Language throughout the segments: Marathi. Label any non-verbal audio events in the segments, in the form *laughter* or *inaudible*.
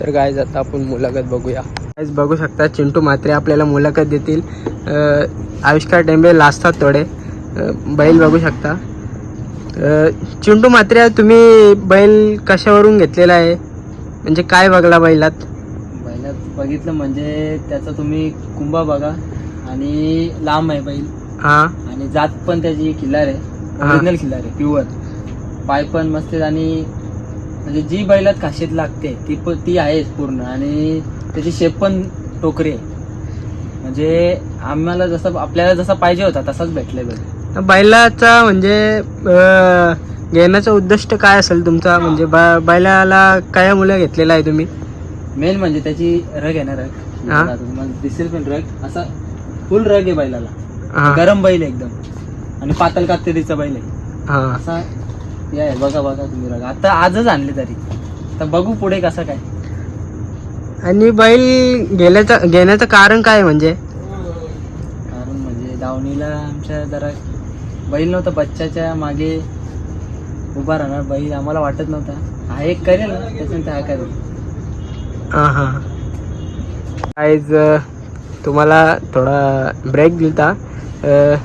तर गायज आता आपण मुलाखत बघूया. गायज बघू शकता चिंटू म्हात्रे आपल्याला मुलाखत देतील. आविष्कार टेंबे लाजतात थोडे बैल बघू शकता. चिंटू म्हात्रे तुम्ही बैल कशावरून घेतलेला आहे? म्हणजे काय बघला बैलात? बैलात बघितलं म्हणजे त्याचा तुम्ही कुंभा बघा आणि लांब आहे बैल. हां. आणि जात पण त्याची खिल्लार आहे. ओरिजिनल खिल्लार आहे प्युअर पाय पण मस्त आणि म्हणजे जी बैलात खासियत लागते ती पण ती आहेच पूर्ण. आणि त्याची शेप पण टोकरी आहे. म्हणजे आम्हाला जसं आपल्याला जसा पाहिजे होता तसाच भेटलाय बैल. बैलाचा म्हणजे अ, घेण्याचं उद्दिष्ट काय असेल तुमचा? म्हणजे ब- बैलाला काय मुलं घेतलेला आहे तुम्ही? मेन म्हणजे त्याची रग आहे ना हा. रग तुम्हाला दिसेल पण रग. असा फुल रग आहे बैलाला. हां. गरम बैल आहे एकदम. आणि पातळ कातडीचा बैल आहे. हां. असा आहे बघा बघा तुम्ही रग आता आजच आणले तरी. तर बघू पुढे कसं काय. आणि बैल गेल्याचं घेण्याचं कारण काय म्हणजे? कारण म्हणजे दावणीला आमच्या जरा बैल नव्हता बच्चाच्या मागे उभा राहणार बैल. आम्हाला वाटत नव्हता. हा एक करेल ना त्याच्यानंतर हा करेल. हां हां. काहीच तुम्हाला थोडा ब्रेक दिलता. अ,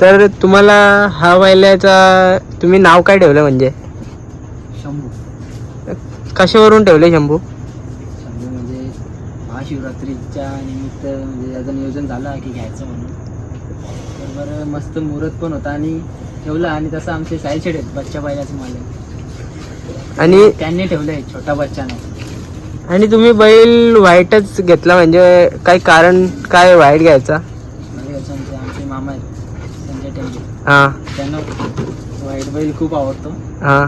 तर तुम्हाला हा बैलाचा तुम्ही नाव काय ठेवलं म्हणजे? शंभू. कशावरून ठेवले शंभू? शंभू म्हणजे महाशिवरात्रीच्या निमित्त म्हणजे याचं नियोजन झालं की घ्यायचं म्हणून. तर बरं मस्त मुहूर्त पण होता आणि ठेवला आणि तसं आमचे साईड आहेत बच्चा बैलाचे मालक. आणि त्यांनी ठेवलंय छोटा बच्चा नाही आणि तुम्ही बैल व्हाईटच घेतला म्हणजे काही कारण काय व्हाईट घ्यायचा? म्हणजे आमचे मामा आहेत संजय टेंबे हां. त्यांना व्हाईट बैल खूप आवडतो. हां.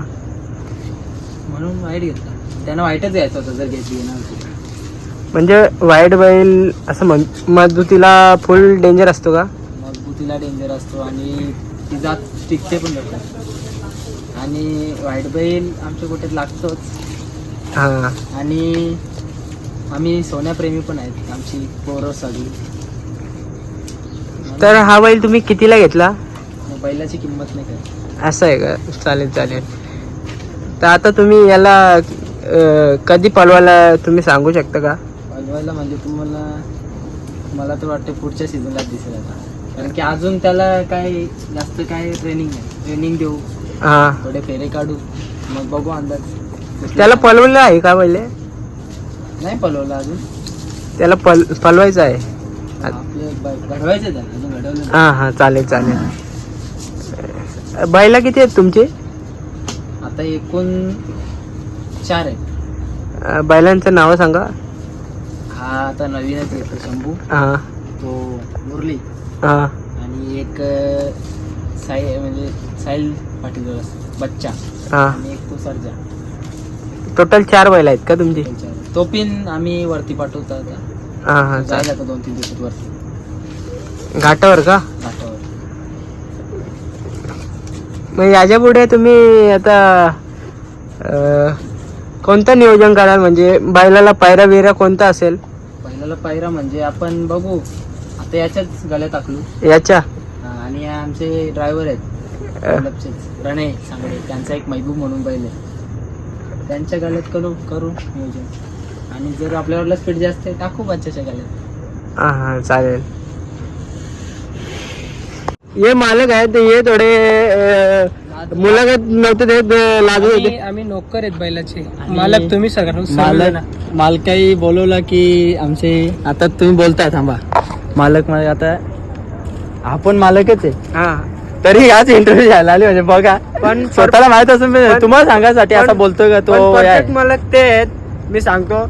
म्हणून वाईट घेतला. त्यांना वाईटच घ्यायचं होतं जर घेतली होती म्हणजे व्हाईट बैल असं म्हण मजबूतीला फुल डेंजर असतो का? मजबूतीला डेंजर असतो आणि ती जात टिकते पण लवकर. आणि व्हाईट बैल आमच्या कुठे लागतोच. हां. आणि आम्ही सोन्याप्रेमी पण आहेत. आमची पोरं सगळी. तर हा बैल तुम्ही कितीला घेतला? बैलाची किंमत नाही काय? असं आहे का? चालेल चालेल. तर आता तुम्ही याला अं, कधी पळवायला तुम्ही सांगू शकता का? पळवायला म्हणजे तुम्हाला मला तर वाटतं पुढच्या सीझनला दिसेल आता. कारण की अजून त्याला काय जास्त काय ट्रेनिंग नाही. ट्रेनिंग देऊ हां. थोडे फेरे काढू मग बघू अंदाज. त्याला पळवलं आहे का पहिले? नाही पळवलं अजून. त्याला पल पलवायचं आहे. आपले ब- घडवायचे त्याला अजून घडवलं नाही. हां हां चालेल चालेल. बैला किती आहेत तुमचे? आता एकूण चार आहेत. अं, बैलांचं नावं सांगा. हा आता नवीनच येतो शंभू हां. तो मुरली हां. आणि एक अं, साई म्हणजे साईल पाटील बच्चा हां. आणि एक तो सर्जा. टोटल चार बैल आहेत का तुमची? त्यांच्या तो पिन आम्ही वरती पाठवतो आता. हां हां जायला चालेल आता दोन तीन दिवसात वरती. घाटावर का? घाटावर. मग याच्यापुढे तुम्ही आता कोणतं नियोजन कराल? म्हणजे बैलाला पायरा बिरा कोणता असेल? पहिल्याला पायरा म्हणजे आपण बघू. आता याच्याच गळ्यात टाकलू. याच्या? हा, आणि आमचे ड्रायव्हर आहेत. रणेश सांगडे. त्यांचा एक महबूब म्हणून बैल आहे. त्यांच्या गळ्यात करू करू नियोजन. आणि जर आपल्याकडलं स्पीड जास्त आहे टाकू बच्चाच्या गळ्यात. हां हां चालेल. ये मालक आहेत ये थोडे मुलाखत नव्हते देत अं, लाजत होते. आम्ही नोकर आहेत बैलाचे. मालक तुम्ही सगळं मालक- मालक मालकाई बोलवलं की आमचे आता तुम्ही बोलताय थांबा. मालक म्हणजे आता आपण मालकच आहे. हां. तरी याच इंटरव्ह्यू घ्यायला आले म्हणजे बघा. पण स्वतःला माहीत असून पण तुम्हाला सांगायसाठी असा बोलतोय का तो आहे. मालक ते आहेत. मी सांगतो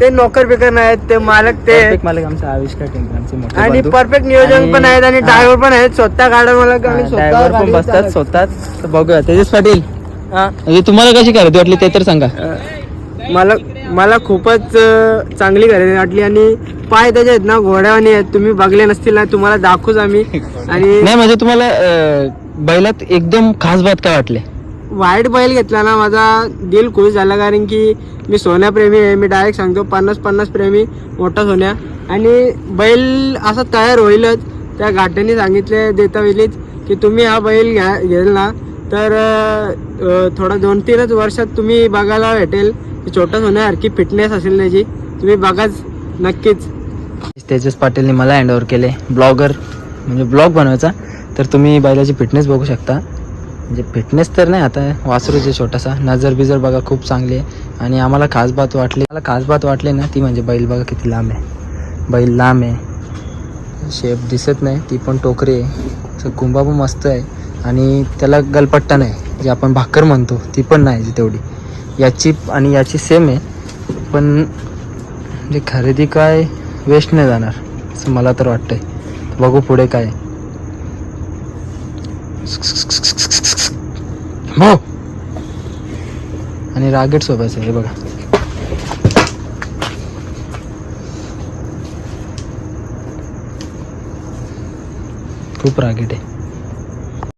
ते नोकर बिकर नाहीत ते मालक ते. Perfect मालक आमचा आविष्कार टेंबे आमचे मोठे आणि बंधू. परफेक्ट नियोजन आणि- पण आहेत आणि. ड्रायव्हर पण आहेत स्वतः गाड्या मालक आणि हा, स्वतः driver पण गाडी बसतात चालक. स्वतःच तर बघूया तेजस पाटील हा. म्हणजे तुम्हाला कशी खरेदी वाटली ते तर सांगा अं, मला मला खूपच अं, चांगली खरेदी वाटली आणि पाय त्याचे आहेत ना घोड्यावानी आहेत तुम्ही बघले नसतील ना तुम्हाला दाखवूच आम्ही *laughs* आणि नाही म्हणजे तुम्हाला अं, बैलात एकदम खास बात काय वाटले वाईट बैल घेतला ना माझा दिल खुश झाला कारण की मी सोन्याप्रेमी आहे. मी डायरेक्ट सांगतो पन्नास पन्नास प्रेमी मोठा सोन्या. आणि बैल असा तयार होईलच. त्या घाट्याने सांगितले देता वेळीच की तुम्ही हा बैल घ्या घेल ना. तर थोडा दोन तीनच वर्षात तुम्ही बघायला भेटेल. छोटा सोन्यासारखी फिटनेस असेल त्याची. तुम्ही बघाच नक्कीच. तेजस पाटीलने मला हँडओव्हर केले. ब्लॉगर म्हणजे ब्लॉग बनवायचा. तर तुम्ही बैलाची फिटनेस बघू शकता. म्हणजे फिटनेस तर नाही आता वासरूचे छोटासा. नजर बिजर बघा खूप चांगली आहे. आणि आम्हाला खास बात वाटली मला खास बात वाटली ना ती म्हणजे बैल बघा किती लांब आहे. बैल लांब आहे. शेप दिसत नाही ती पण टोकरी आहे. कुंभा पण मस्त आहे. आणि त्याला गलपट्टा नाही जे आपण भाकर म्हणतो ती पण नाही तेवढी. याची आणि याची सेम आहे. पण म्हणजे खरेदी काय वेस्ट नाही जाणार असं मला तर वाटतंय. बघू पुढे काय हो. आणि रागेट सोबायचं हे बघा. खूप रागेट आहे.